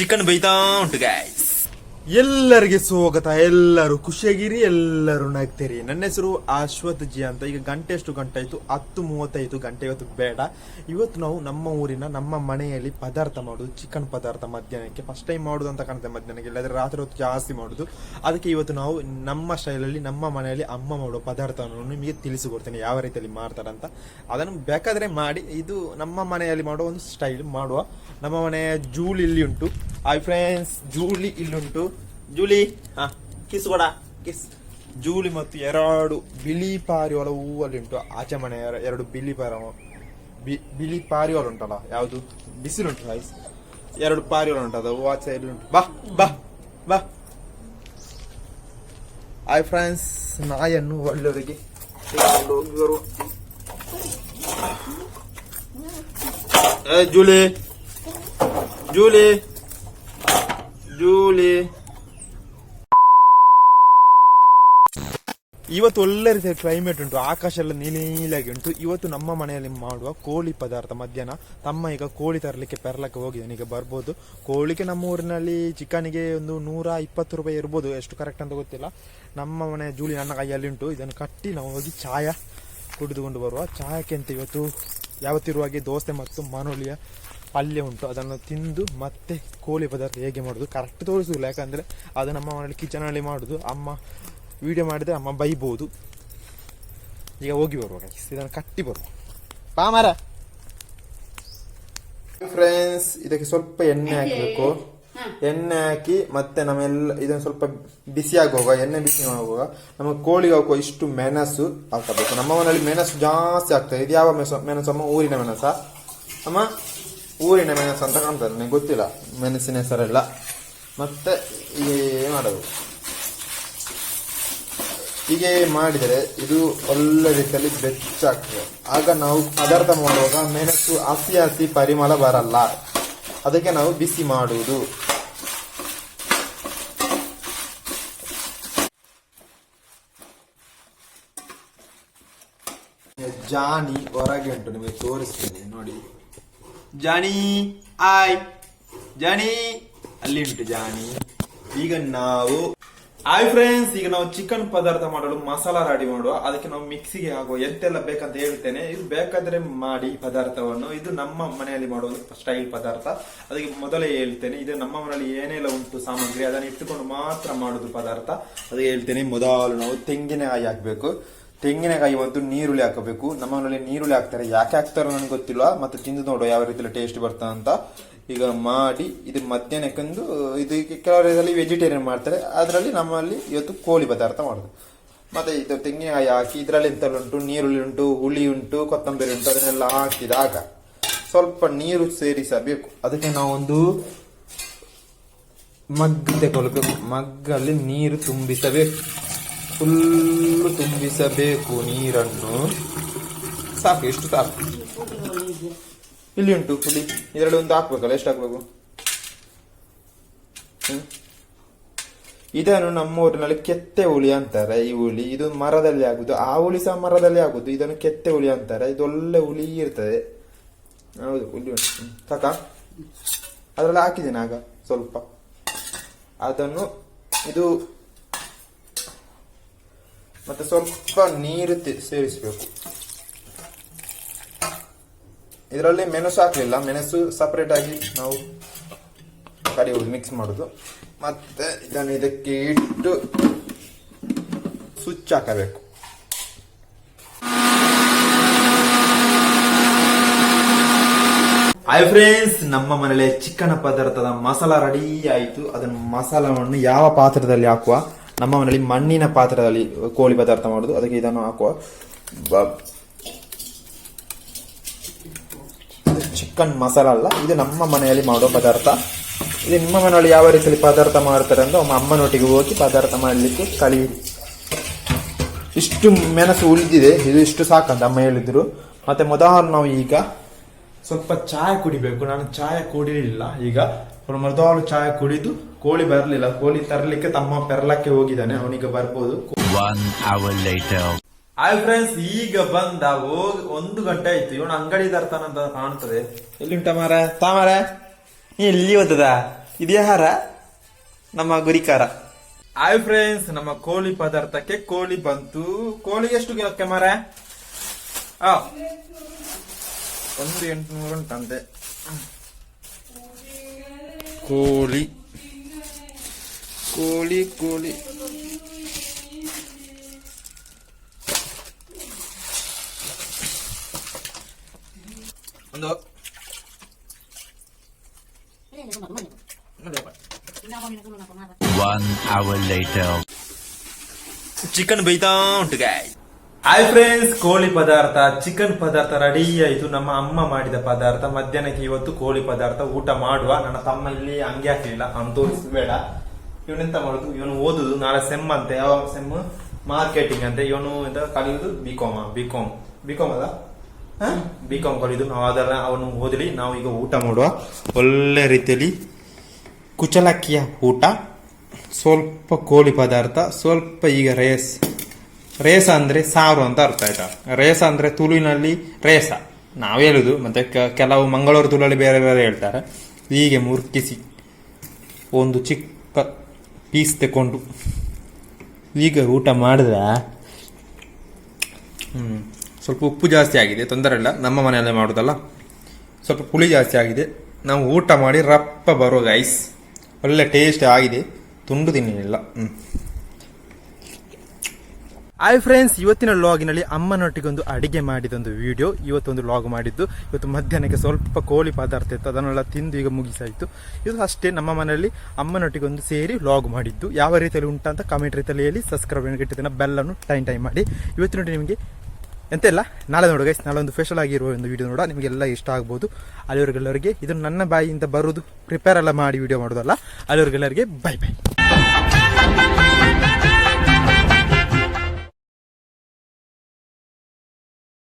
Chicken ಬೈತಾ ಉಂಟು guys ಎಲ್ಲರಿಗೆ ಸ್ವಾಗತ. ಎಲ್ಲರೂ ಖುಷಿಯಾಗಿರಿ, ಎಲ್ಲರೂ ನಗ್ತೀರಿ. ನನ್ನ ಹೆಸರು ಅಶ್ವಥ್ ಜಿ ಅಂತ. ಈಗ ಗಂಟೆ ಎಷ್ಟು ಗಂಟೆ ಆಯ್ತು. ಹತ್ತು ಮೂವತ್ತೈದು ಗಂಟೆ ಇವತ್ತು ಬೇಡ. ಇವತ್ತು ನಾವು ನಮ್ಮ ಊರಿನ, ನಮ್ಮ ಮನೆಯಲ್ಲಿ ಪದಾರ್ಥ ಮಾಡೋದು ಚಿಕನ್ ಪದಾರ್ಥ ಮಧ್ಯಾಹ್ನಕ್ಕೆ. ಫಸ್ಟ್ ಟೈಮ್ ಮಾಡೋದು ಅಂತ ಕಾಣುತ್ತೆ ಮಧ್ಯಾಹ್ನಕ್ಕೆ. ಇಲ್ಲಾದ್ರೆ ರಾತ್ರಿ ಹೊತ್ತು ಜಾಸ್ತಿ ಮಾಡೋದು. ಅದಕ್ಕೆ ಇವತ್ತು ನಾವು ನಮ್ಮ ಸ್ಟೈಲಲ್ಲಿ ನಮ್ಮ ಮನೆಯಲ್ಲಿ ಅಮ್ಮ ಮಾಡೋ ಪದಾರ್ಥವನ್ನು ನಿಮಗೆ ತಿಳಿಸಿಕೊಡ್ತೇನೆ. ಯಾವ ರೀತಿಯಲ್ಲಿ ಮಾಡ್ತಾರೆ ಅಂತ. ಅದನ್ನು ಬೇಕಾದ್ರೆ ಮಾಡಿ, ಇದು ನಮ್ಮ ಮನೆಯಲ್ಲಿ ಮಾಡೋ ಒಂದು ಸ್ಟೈಲ್ ಮಾಡುವ ನಮ್ಮ ಮನೆಯ ಜೂಲ್ ಇಲ್ಲಿ ಉಂಟು. ಹಾಯ್ ಫ್ರೆಂಡ್ಸ್ ಜೂಲಿ ಇಲ್ಲುಂಟು. ಜೂಲಿ ಹಾ ಕಿಸ್ ಕೊಡ ಕಿಸ್ ಜೂಲಿ ಮತ್ತು ಎರಡು ಬಿಳಿ ಪಾರಿವಾಳ ಹೂವಲ್ಲಿ ಉಂಟು ಆಚೆ ಮನೆ ಎರ- ಎರಡು ಬಿಳಿ ಪಾರ ಬಿಳಿ ಪಾರಿವಾಳ ಉಂಟಲ್ಲ, ಯಾವುದು? ಬಿಸಿಲುಂಟು ಗೈಸ್ ಎರಡು ಪಾರಿವಾಳ ಉಂಟು, ಅದು ಆಚೆ ಉಂಟು. ಬಾ ಬಾ ಬಾ. ಹಾಯ್ ಫ್ರೆಂಡ್ಸ್ ನಾಯನ್ನು ಒಳ್ಳೆಯವರಿಗೆ ಜೂಲಿ ಜೂಲಿ ಜೂಲಿ. ಇವತ್ತು ಒಳ್ಳೆ ರೀತಿಯ ಕ್ಲೈಮೇಟ್ ಉಂಟು. ಆಕಾಶ ಎಲ್ಲ ನೀಲಿ ನೀಲಾಗಿ ಉಂಟು. ಇವತ್ತು ನಮ್ಮ ಮನೆಯಲ್ಲಿ ಮಾಡುವ ಕೋಳಿ ಪದಾರ್ಥ ಮಧ್ಯಾಹ್ನ. ತಮ್ಮ ಈಗ ಕೋಳಿ ತರಲಿಕ್ಕೆ ಪೆರ್ಲಕ್ಕೆ ಹೋಗಿದ್ದಾನೆ. ಈಗ ಬರ್ಬೋದು. ಕೋಳಿಗೆ ನಮ್ಮ ಊರಿನಲ್ಲಿ ಚಿಕನಿಗೆ ಒಂದು ನೂರ ಇಪ್ಪತ್ತು ರೂಪಾಯಿ ಇರ್ಬೋದು. ಎಷ್ಟು ಕರೆಕ್ಟ್ ಅಂತ ಗೊತ್ತಿಲ್ಲ. ನಮ್ಮ ಮನೆ ಜೂಲಿ ನನ್ನ ಕೈಯಲ್ಲಿ ಉಂಟು. ಇದನ್ನು ಕಟ್ಟಿ ನಾವು ಹೋಗಿ ಚಾಯ ಕುಡಿದುಕೊಂಡು ಬರುವ. ಚಾಯಕ್ಕೆ ಅಂತ ಇವತ್ತು? ಯಾವತ್ತಿರುವ ಹಾಗೆ ದೋಸೆ ಮತ್ತು ಮನೋಳಿಯ ಪಲ್ಯ ಉಂಟು ಅದನ್ನು ತಿಂದು ಮತ್ತೆ ಕೋಳಿ ಪದಾರ್ಥ ಹೇಗೆ ಮಾಡೋದು ಕರೆಕ್ಟ್ ತೋರಿಸುದಿಲ್ಲ. ಯಾಕಂದರೆ ಅದು ನಮ್ಮ ಮನೆಯಲ್ಲಿ ಕಿಚನಲ್ಲಿ ಮಾಡೋದು ಅಮ್ಮ ವಿಡಿಯೋ ಮಾಡಿದ್ರೆ ಅಮ್ಮ ಬೈಬೋದು. ಈಗ ಹೋಗಿ ಬರುವ. ಇದನ್ನು ಕಟ್ಟಿ ಬರುವ. ಪಾಮರ ಫ್ರೆಂಡ್ಸ್ ಇದಕ್ಕೆ ಸ್ವಲ್ಪ ಎಣ್ಣೆ ಹಾಕಬೇಕು. ಎಣ್ಣೆ ಹಾಕಿ ಮತ್ತೆ ನಮ್ಮೆಲ್ಲ ಇದನ್ನು ಸ್ವಲ್ಪ ಬಿಸಿ ಆಗುವಾಗ ಎಣ್ಣೆ ಬಿಸಿ ಆಗುವಾಗ ನಮ್ಮ ಕೋಳಿಗೆ ಹಾಕುವ ಇಷ್ಟು ಮೆಣಸು ಹಾಕಬೇಕು. ನಮ್ಮ ಮನೆಯಲ್ಲಿ ಮೆಣಸು ಜಾಸ್ತಿ ಆಗ್ತದೆ ಇದು ಯಾವ ಮೆಣಸು? ಮೆಣಸು ಅಮ್ಮ ಊರಿನ ಮೆಣಸ? ಅಮ್ಮ? ಊರಿನ ಮೆಣಸು ಅಂತ ಕಾಣ್ತದೆ ನನಗೆ ಗೊತ್ತಿಲ್ಲ. ಮೆಣಸಿನ ಹೆಸರೆಲ್ಲ. ಮತ್ತೆ ಹೀಗೆ ಮಾಡೋದು. ಹೀಗೆ ಮಾಡಿದರೆ ಇದು ಒಳ್ಳೆ ರೀತಿಯಲ್ಲಿ ಬೆಚ್ಚಾಗ್ತದೆ ಆಗ ನಾವು ಪದಾರ್ಥ ಮಾಡುವಾಗ ಮೆಣಸು ಹಸಿ ಹಸಿ ಪರಿಮಳ ಬರಲ್ಲ. ಅದಕ್ಕೆ ನಾವು ಬಿಸಿ ಮಾಡುವುದು. ಜಾನಿ ಹೊರಗೆ ಉಂಟು, ನಿಮಗೆ ತೋರಿಸ್ತೇನೆ, ನೋಡಿ. ಜಾನಿ ಆಯ್. ಜಾಣಿ. ಅಲ್ಲಿ ಉಂಟು ಜಾಣಿ. ಈಗ ನಾವು, ಆಯ್ ಫ್ರೆಂಡ್ಸ್ ಈಗ ನಾವು ಚಿಕನ್ ಪದಾರ್ಥ ಮಾಡಲು ಮಸಾಲ ರೆಡಿ ಮಾಡುವ. ಅದಕ್ಕೆ ನಾವು ಮಿಕ್ಸಿಗೆ ಹಾಕುವ ಎಂತೆಲ್ಲ ಬೇಕಂತ ಹೇಳ್ತೇನೆ. ಇದು ಬೇಕಾದ್ರೆ ಮಾಡಿ ಪದಾರ್ಥವನ್ನು. ಇದು ನಮ್ಮ ಮನೆಯಲ್ಲಿ ಮಾಡುವ ಸ್ಟೈಲ್ ಪದಾರ್ಥ. ಅದಕ್ಕೆ ಮೊದಲೇ ಹೇಳ್ತೇನೆ, ಇದು ನಮ್ಮ ಮನೆಯಲ್ಲಿ ಏನೆಲ್ಲ ಉಂಟು ಸಾಮಗ್ರಿ, ಅದನ್ನು ಇಟ್ಟುಕೊಂಡು ಮಾತ್ರ ಮಾಡುದು ಪದಾರ್ಥ. ಅದಕ್ಕೆ ಹೇಳ್ತೇನೆ, ಮೊದಲು ನಾವು ತೆಂಗಿನಕಾಯಿ ಹಾಕಬೇಕು. ತೆಂಗಿನಕಾಯಿ ಒಂದು ನೀರುಳ್ಳಿ ಹಾಕಬೇಕು. ನಮ್ಮ ಮನೆಯಲ್ಲಿ ನೀರುಳ್ಳಿ ಹಾಕ್ತಾರೆ. ಯಾಕೆ ಹಾಕ್ತಾರೋ ನನಗೆ ಗೊತ್ತಿಲ್ಲ. ಮತ್ತು ತಿಂದು ನೋಡುವ ಯಾವ ರೀತಿಯಲ್ಲಿ ಟೇಸ್ಟ್ ಬರ್ತದೆ ಅಂತ. ಈಗ ಮಾಡಿ, ಇದು ಮಧ್ಯಾಹ್ನಕ್ಕೊಂದು ಇದು ಕೆಲವರಲ್ಲಿ ವೆಜಿಟೇರಿಯನ್ ಮಾಡ್ತಾರೆ. ಅದರಲ್ಲಿ ನಮ್ಮಲ್ಲಿ ಇವತ್ತು ಕೋಳಿ ಪದಾರ್ಥ ಮಾಡೋದು. ಮತ್ತೆ ಇದು ತೆಂಗಿನಕಾಯಿ ಹಾಕಿ, ಇದರಲ್ಲಿ ಎಂತೆಲ್ಲ ಉಂಟು? ನೀರುಳ್ಳಿ ಉಂಟು, ಹುಳಿ ಉಂಟು, ಕೊತ್ತಂಬರಿ ಉಂಟು, ಅದನ್ನೆಲ್ಲ ಹಾಕಿದಾಗ ಸ್ವಲ್ಪ ನೀರು ಸೇರಿಸಬೇಕು ಅದಕ್ಕೆ ನಾವೊಂದು ಮಗ್ ತಗೊಳ್ಬೇಕು ಮಗ್ಗಲ್ಲಿ ನೀರು ತುಂಬಿಸಬೇಕು. ಫುಲ್ಲು ತುಂಬಿಸಬೇಕು ನೀರನ್ನು. ಸಾಕು ಎಷ್ಟು ಸಾಕು. ಇಲ್ಲಿ ಉಂಟು ಹುಳಿ ಇದರಲ್ಲಿ ಒಂದು ಹಾಕ್ಬೇಕಲ್ಲ ಎಷ್ಟು ಹಾಕ್ಬೇಕು? ಇದನ್ನು ನಮ್ಮ ಊರಿನಲ್ಲಿ ಕೆತ್ತೆ ಹುಳಿ ಅಂತಾರೆ, ಈ ಹುಳಿ. ಇದು ಮರದಲ್ಲಿ ಆಗುದು. ಆ ಹುಳಿ ಸಹ ಮರದಲ್ಲಿ ಆಗುದು. ಇದನ್ನು ಕೆತ್ತೆ ಹುಳಿ ಅಂತಾರೆ. ಇದು ಒಳ್ಳೆ ಹುಳಿ ಇರ್ತದೆ. ಹೌದು ಹುಳಿ ಉಂಟು. ಸಾಕ? ಅದರಲ್ಲಿ ಹಾಕಿದ್ದೀನಿ, ಆಗ ಸ್ವಲ್ಪ. ಅದನ್ನು, ಇದು ಮತ್ತೆ ಸ್ವಲ್ಪ ನೀರು ಸೇರಿಸಬೇಕು. ಇದರಲ್ಲಿ ಮೆಣಸು ಹಾಕಲಿಲ್ಲ. ಮೆಣಸು ಸಪರೇಟ್ ಆಗಿ ನಾವು ಕಡಿಯೋದು ಮಿಕ್ಸ್ ಮಾಡೋದು. ಮತ್ತೆ ಇದನ್ನು ಇದಕ್ಕೆ ಇಟ್ಟು ಸ್ವಿಚ್ ಹಾಕಬೇಕು. ಹಾಯ್ ಫ್ರೆಂಡ್ಸ್ ನಮ್ಮ ಮನೆಯಲ್ಲಿ ಚಿಕ್ಕನ ಪದಾರ್ಥದ ಮಸಾಲ ರೆಡಿ ಆಯಿತು. ಅದನ್ನು ಮಸಾಲವನ್ನು ಯಾವ ಪಾತ್ರದಲ್ಲಿ ಹಾಕುವ? ನಮ್ಮ ಮನೆಯಲ್ಲಿ ಮಣ್ಣಿನ ಪಾತ್ರದಲ್ಲಿ ಕೋಳಿ ಪದಾರ್ಥ ಮಾಡುದು. ಅದಕ್ಕೆ ಇದನ್ನು ಹಾಕುವ. ಚಿಕನ್ ಮಸಾಲ ಅಲ್ಲ, ಇದು ನಮ್ಮ ಮನೆಯಲ್ಲಿ ಮಾಡುವ ಪದಾರ್ಥ. ಇದು ನಿಮ್ಮ ಮನೆಯಲ್ಲಿ ಯಾವ ರೀತಿಯಲ್ಲಿ ಪದಾರ್ಥ ಮಾಡ್ತಾರೆ ಅಂತ ಒಮ್ಮೆ ಅಮ್ಮನೊಟ್ಟಿಗೆ ಹೋಗಿ ಪದಾರ್ಥ ಮಾಡಲಿಕ್ಕೆ ಕಲಿಯಿರಿ ಇಷ್ಟು ಮೆಣಸು ಉಳಿದಿದೆ. ಇದು ಇಷ್ಟು ಸಾಕಂತ ಅಮ್ಮ ಹೇಳಿದ್ರು. ಮತ್ತೆ ಮೊದಲು ನಾವು ಈಗ ಸ್ವಲ್ಪ ಚಾಯ್ ಕುಡಿಬೇಕು. ನಾನು ಚಾಯ್ ಕುಡಿಲಿಲ್ಲ. ಈಗ ಮೊದಲು ಚಾಯ್ ಕುಡಿದು ಕೋಳಿ ಬರಲಿಲ್ಲ. ಕೋಳಿ ತರಲಿಕ್ಕೆ ತಮ್ಮ ಪೆರ್ಲಕ್ಕೆ ಹೋಗಿದ್ದಾನೆ. ಅವನಿಗೆ ಬರ್ಬೋದು. One hour later. Hi friends ಈಗ ಬಂದ ಹೋಗ್ ಒಂದು ಗಂಟೆ ಆಯ್ತು. ಇವನು ಅಂಗಡಿ ತರ್ತಾನಂತ ಕಾಣ್ತದೆ. ಎಲ್ಲಿ ಉಂಟ ಮಾರ? ತಾಮಾರ ನೀ ಎಲ್ಲಿ ಓದದ? ಇದ್ಯಾಹಾರ ನಮ್ಮ ಗುರಿಕಾರ. ಹಾಯ್ ಫ್ರೆಂಡ್ಸ್ ನಮ್ಮ ಕೋಳಿ ಪದಾರ್ಥಕ್ಕೆ ಕೋಳಿ ಬಂತು. ಕೋಳಿ ಎಷ್ಟು ಕಿಲೋಕ್ಕೆ ಮಾರ? ಆ. ಒಂದು ಎಂಟುನೂರು ಉಂಟಂತೆ. ಕೋಳಿ. ಕೋಳಿ ಕೋಳಿ ಒಂದು One hour later. ಚಿಕನ್ ಬೈತಾ ಉಂಟು ಹಾಯ್ ಫ್ರೆಂಡ್ಸ್ ಕೋಳಿ ಪದಾರ್ಥ ಚಿಕನ್ ಪದಾರ್ಥ ರೆಡಿ ಆಯ್ತು ನಮ್ಮ ಅಮ್ಮ ಮಾಡಿದ ಪದಾರ್ಥ. ಮಧ್ಯಾಹ್ನಕ್ಕೆ ಇವತ್ತು ಕೋಳಿ ಪದಾರ್ಥ ಊಟ ಮಾಡುವ. ನನ್ನ ತಮ್ಮ ಇಲ್ಲಿ ಹಂಗೆ ಹಾಕಲಿಲ್ಲ. ಅವ್ನು ತೋರಿಸ್ಬೇಡ. ಇವನೆಂತ ಮಾಡುದು? ಇವನು ಓದುದು. ನಾಳೆ ಸೆಮ್ ಅಂತೆ. ಯಾವ ಸೆಮ್ ಮಾರ್ಕೆಟಿಂಗ್ ಅಂತೆ. ಇವನು ಎಂತ ಕಲಿಯುದು? ಬಿಕಾಮ್ ಬಿಕಾಮ್ ಬಿಕಾಮ್ ಅಲ್ಲ ಬಿಕಾಮ್ ಕಲಿಯುದು. ನಾವು ಅದೆಲ್ಲ ಅವನು ಓದಲಿ. ನಾವು ಈಗ ಊಟ ಮಾಡುವ. ಒಳ್ಳೆ ರೀತಿಯಲ್ಲಿ ಕುಚಲಕ್ಕಿಯ ಊಟ. ಸ್ವಲ್ಪ ಕೋಳಿ ಪದಾರ್ಥ. ಸ್ವಲ್ಪ ಈಗ ರೇಸ್. ರೇಸ ಅಂದ್ರೆ ಸಾರು ಅಂತ ಅರ್ಥ ಆಯ್ತಾ? ರೇಸ ಅಂದ್ರೆ ತುಳುವಿನಲ್ಲಿ ರೇಸ. ನಾವು ಹೇಳುದು. ಮತ್ತೆ ಕೆಲವು ಮಂಗಳೂರು ತುಳಲ್ಲಿ ಬೇರೆ ಬೇರೆ ಹೇಳ್ತಾರೆ. ಹೀಗೆ ಮುರುಕಿಸಿ. ಒಂದು ಚಿಕ್ಕ ಪೀಸ್ ತಗೊಂಡು ಈಗ ಊಟ ಮಾಡಿದ್ರೆ? ಹ್ಮ್. ಸ್ವಲ್ಪ ಉಪ್ಪು ಜಾಸ್ತಿ ಆಗಿದೆ, ತೊಂದರೆ ಇಲ್ಲ. ನಮ್ಮ ಮನೆಯಲ್ಲೇ ಮಾಡೋದಲ್ಲ. ಸ್ವಲ್ಪ ಪುಳಿ ಜಾಸ್ತಿ ಆಗಿದೆ. ನಾವು ಊಟ ಮಾಡಿ ರಪ್ಪ ಬರೋ ಗೈಸ್ ಒಳ್ಳೆ ಟೇಸ್ಟ್ ಆಗಿದೆ. ತುಂಡು ತಿನ್ನಲಿಲ್ಲ ಹ್ಮ್. ಹಾಯ್ ಫ್ರೆಂಡ್ಸ್ ಇವತ್ತಿನ ಲಾಗಿನಲ್ಲಿ ಅಮ್ಮನೊಟ್ಟಿಗೆ ಒಂದು ಅಡಿಗೆ ಮಾಡಿದೊಂದು ವಿಡಿಯೋ ಇವತ್ತೊಂದು ಲಾಗ್ ಮಾಡಿದ್ದು. ಇವತ್ತು ಮಧ್ಯಾಹ್ನಕ್ಕೆ ಸ್ವಲ್ಪ ಕೋಳಿ ಪದಾರ್ಥ ಇತ್ತು. ಅದನ್ನೆಲ್ಲ ತಿಂದು ಈಗ ಮುಗಿಸಾಯಿತು. ಇದು ಅಷ್ಟೇ, ನಮ್ಮ ಮನೆಯಲ್ಲಿ ಅಮ್ಮನೊಟ್ಟಿಗೊಂದು ಸೇರಿ ಲಾಗ್ ಮಾಡಿದ್ದು. ಯಾವ ರೀತಿಯಲ್ಲಿ ಉಂಟಂತ ಕಮೆಂಟ್ ರೀತಿಯಲ್ಲಿ ಹೇಳಿ ಸಬ್ಸ್ಕ್ರೈಬ್ ಇಟ್ಟಿದ್ದೇನೆ ಬೆಲ್ಲನ್ನು ಟೈಮ್ ಟೈಮ್ ಮಾಡಿ. ಇವತ್ತಿನ ನಿಮಗೆ ಎಂತೆಲ್ಲ ನಾಳೆ ನೋಡು ಗೈಸ್ ನಾಳೆ ಒಂದು ಸ್ಪೆಷಲ್ ಆಗಿರುವ ಒಂದು ವಿಡಿಯೋ ನೋಡ ನಿಮಗೆಲ್ಲ ಇಷ್ಟ ಆಗ್ಬೋದು. ಅಲ್ಲಿವರೆಗೆಲ್ಲರಿಗೆ ಇದು ನನ್ನ ಬಾಯಿಯಿಂದ ಬರೋದು ಪ್ರಿಪೇರ್ ಎಲ್ಲ ಮಾಡಿ ವಿಡಿಯೋ ಮಾಡೋದಲ್ಲ ಅಲ್ಲಿವರೆಗೆಲ್ಲರಿಗೆ ಬೈ ಬೈ